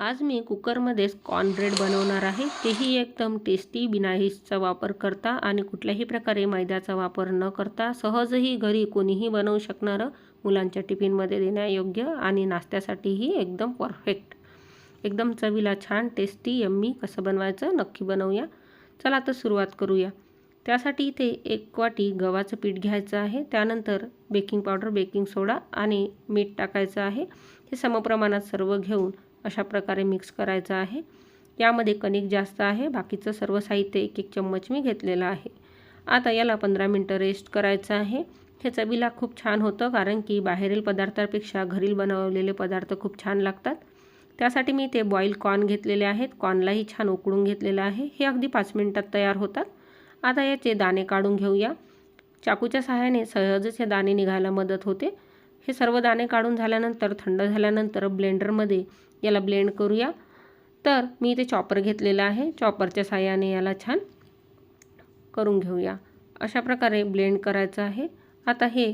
आज मी कुकरमध्येच corn bread बनवणार आहे. तेही एकदम टेस्टी बिना वापर करता आणि कुठल्याही प्रकारे मैद्याचा वापर न करता सहजही घरी कोणीही बनवू शकणारं मुलांच्या टिफिनमध्ये देण्यायोग्य आणि नाश्त्यासाठीही एकदम परफेक्ट. एकदम चवीला छान टेस्टी यम्मी कसं बनवायचं नक्की बनवूया. चला तर सुरुवात करूया. त्यासाठी इथे एक वाटी गव्हाचं पीठ घ्यायचं आहे. त्यानंतर बेकिंग पावडर बेकिंग सोडा आणि मीठ टाकायचं आहे. हे समप्रमाणात सर्व घेऊन अशा प्रकारे मिक्स करायचं आहे. यामध्ये कणिक जास्त आहे. बाकीचं सर्व साहित्य एक एक चम्मच मी घेतलेलं आहे. आता याला पंधरा मिनटं रेस्ट करायचं आहे. हे चवीला खूप छान होतं कारण की बाहेरील पदार्थापेक्षा घरील बनवलेले पदार्थ खूप छान लागतात. त्यासाठी मी ते बॉईल कॉर्न घेतलेले आहेत. कॉर्नलाही छान उकळून घेतलेलं आहे. हे अगदी पाच मिनटात तयार होतात. आता याचे दाणे काढून घेऊया. चाकूच्या सहाय्याने सहजच हे दाणे निघायला मदत होते. हे सर्व दाणे काढून झाल्यानंतर थंड झाल्यानंतर ब्लेंडरमध्ये याला ब्लेंड करूया. तर मी इथे चॉपर घेतलेला आहे. चॉपरच्या साह्याने याला छान करून घेऊया. अशा प्रकारे ब्लेंड करायचं आहे. आता हे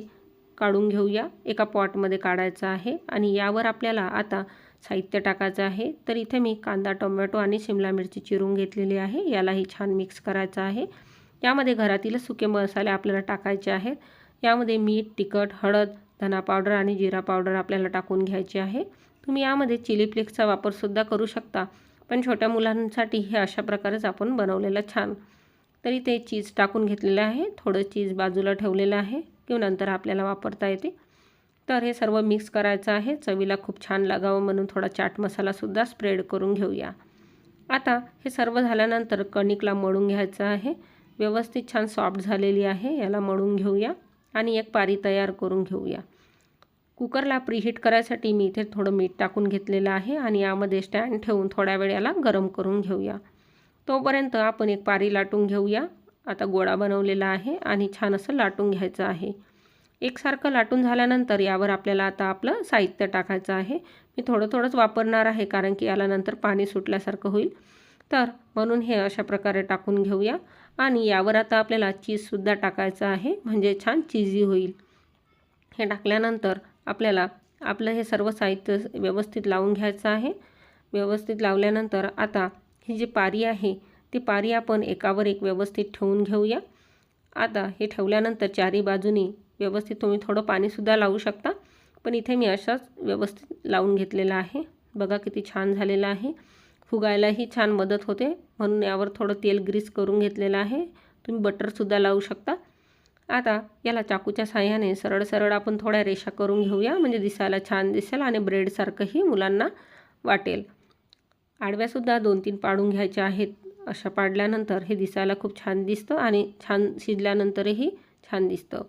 काढून घेऊया. एका पॉटमध्ये काढायचं आहे आणि यावर आपल्याला आता साहित्य टाकायचं आहे. तर इथे मी कांदा टोमॅटो आणि शिमला मिरची चिरून घेतलेली आहे. यालाही छान मिक्स करायचं आहे. यामध्ये घरातील सुके मसाले आपल्याला टाकायचे आहेत. यामध्ये मीठ तिखट हळद धना पावडर आणि जिरा पावडर आपल्याला टाकून घ्यायची आहे. तुम्ही यामध्ये चिली फ्लेक्सचा वापरसुद्धा करू शकता. पण छोट्या मुलांसाठी हे अशा प्रकारेच आपण बनवलेलं छान. तरी ते चीज टाकून घेतलेलं आहे. थोडं चीज बाजूला ठेवलेलं आहे. किंवा नंतर आपल्याला वापरता येते. तर हे सर्व मिक्स करायचं आहे. चवीला खूप छान लागावं म्हणून थोडा चाट मसालासुद्धा स्प्रेड करून घेऊया. आता हे सर्व झाल्यानंतर कणिकला मळून घ्यायचं आहे. व्यवस्थित छान सॉफ्ट झालेली आहे. याला मळून घेऊया. आणि एक पारी तयार करून घेऊया. कुकरला प्रीहीट करायसाठी मी इथे थोडं मीठ टाकून घेतलेलं आहे आणि यामध्ये स्टँड ठेवून थोड्या वेळेला गरम करून घेऊया. तोपर्यंत आपण एक पारी लाटून घेऊया. आता गोळा बनवलेला आहे आणि छान असं लाटून घ्यायचं आहे. एकसारखं लाटून झाल्यानंतर यावर आपल्याला आता आपलं साहित्य टाकायचं आहे. मी थोडं थोडंच वापरणार आहे कारण की याला नंतर पाणी सुटल्यासारखं होईल. तर म्हणून हे अशा प्रकारे टाकून घेऊया. आणि यावर आता आपल्याला चीजसुद्धा टाकायचं आहे. म्हणजे छान चीजी होईल. हे टाकल्यानंतर आपल्याला आपलं हे सर्व साहित्य व्यवस्थित लावून घ्यायचं आहे. व्यवस्थित लावल्यानंतर आता ही जी पारी आहे ती पारी आपण एकावर एक व्यवस्थित ठेवून घेऊया. आता हे ठेवल्यानंतर चारी बाजूनी व्यवस्थित तुम्ही थोडं पाणीसुद्धा लावू शकता. पण इथे मी अशाच व्यवस्थित लावून घेतलेलं आहे. बघा किती छान झालेलं आहे. फुगायलाही छान मदत होते. म्हणून यावर थोडं तेल ग्रीस करून घेतलेलं आहे. तुम्ही बटरसुद्धा लावू शकता. आता याला चाकूच्या साह्याने सरळ सरळ आपण थोड्या रेषा करून घेऊया. म्हणजे दिसायला छान दिसेल आणि ब्रेडसारखंही मुलांना वाटेल. आडव्यासुद्धा दोन तीन पाडून घ्यायच्या आहेत. अशा पाडल्यानंतर हे दिसायला खूप छान दिसतं आणि छान शिजल्यानंतरही छान दिसतं.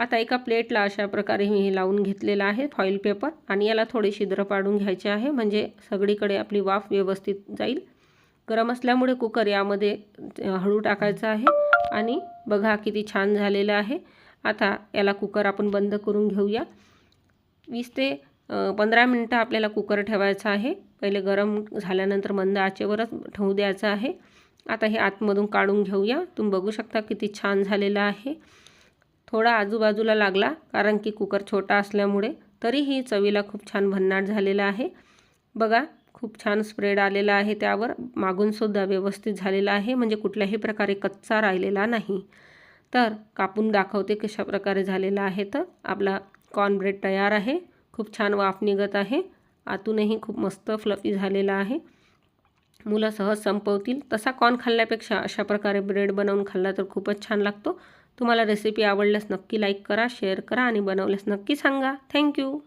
आता एका प्लेटला अशा प्रकारे मी हे लावून घेतलेलं आहे फॉईल पेपर. आणि याला थोडी छिद्र पाडून घ्यायचे आहे म्हणजे सगळीकडे आपली वाफ व्यवस्थित जाईल. गरम असल्यामुळे कुकर यामध्ये हळू टाकायचं आहे. आणि बघा किती छान झालेलं आहे. आता याला कुकर आपण बंद करून घेऊया. वीस ते पंधरा मिनटं आपल्याला कुकर ठेवायचा आहे. पहिले गरम झाल्यानंतर मंद आचेवरच ठेवू द्यायचं आहे. आता हे आतमधून काढून घेऊया. तुम्ही बघू शकता किती छान झालेलं आहे. थोडा आजूबाजूला लागला कारण की कुकर छोटा असल्यामुळे. तरीही चवीला खूप छान भन्नाट झालेला आहे. बघा खूप छान स्प्रेड आलेला आहे त्यावर. मागूनसुद्धा व्यवस्थित झालेला आहे म्हणजे कुठल्याही प्रकारे कच्चा राहिलेला नाही. तर कापून दाखवते कशा प्रकारे झालेला आहे तर. आपला कॉर्नब्रेड तयार आहे. खूप छान वाफ निघत आहे. आतूनही खूप मस्त फ्लफी झालेला आहे. मुलं सहज संपवतील. तसा कॉर्न खाल्ल्यापेक्षा अशा प्रकारे ब्रेड बनवून खाल्ला तर खूपच छान लागतो. तुम्हाला रेसिपी आवडल्यास नक्की लाईक करा शेअर करा आणि बनवल्यास नक्की सांगा. थँक्यू